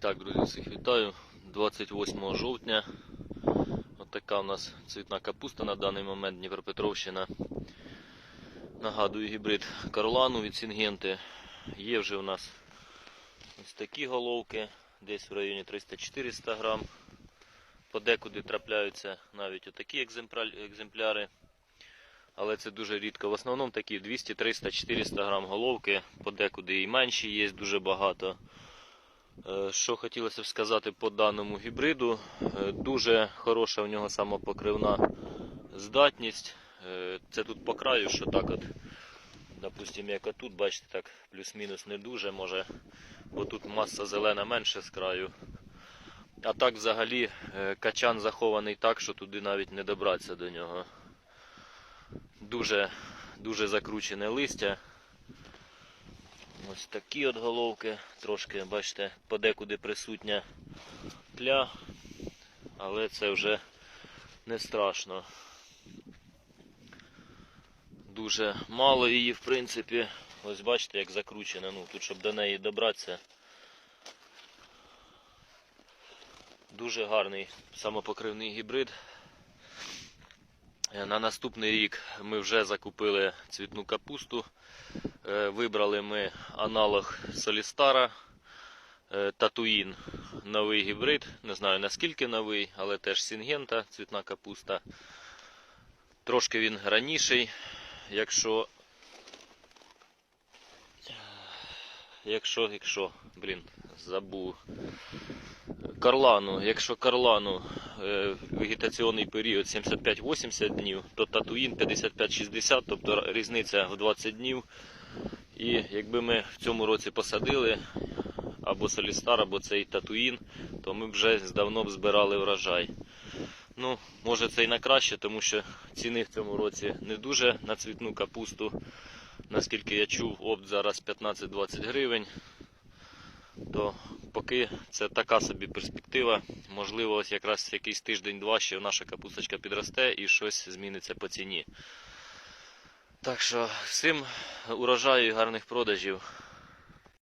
так, друзі, всіх вітаю. 28 жовтня. От така у нас цвітна капуста на даний момент Дніпропетровщина. Нагадую, гібрид Карлану від Сінгенти. Є вже у нас ось такі головки, десь в районі 300-400 грам. Подекуди трапляються навіть отакі екземпляри. Але це дуже рідко. В основному такі 200, 300, 400 грам головки, подекуди і менші є дуже багато. Е, Що хотілося б сказати по даному гібриду, Е, дуже хороша в нього самопокривна здатність. Е, Це тут по краю, що так от, допустимо, як отут, бачите, так плюс-мінус не дуже може, бо тут маса зелена менше з краю. А так взагалі качан захований так, що туди навіть не добратися до нього. Дуже, дуже закручене листя. Ось такі от головки, трошки, бачите, подекуди присутня тля, але це вже не страшно. Дуже мало її, в принципі. Ось бачите, як закручена. Ну, тут, щоб до неї добратися. Дуже гарний самопокривний гібрид. Е, На наступний рік ми вже закупили цвітну капусту. Е, Вибрали ми аналог Солістара. Е, Татуїн новий гібрид. Не знаю наскільки новий, але теж Сінгента, цвітна капуста. Трошки він раніший. Якщо. Якщо, якщо, блін, забув. Карлану, якщо Карлану вегетаційний період 75-80 днів, то Татуїн 55-60, тобто різниця в 20 днів. І якби ми в цьому році посадили або Солістар, або цей Татуїн, то ми вже давно б збирали врожай. Ну, може це і на краще, тому що ціни в цьому році не дуже на цвітну капусту. Наскільки я чув, опт зараз 15-20 гривень. То поки це така собі перспектива. Можливо, ось якраз якийсь тиждень-два ще наша капусточка підросте і щось зміниться по ціні. Так що всім урожаю і гарних продажів.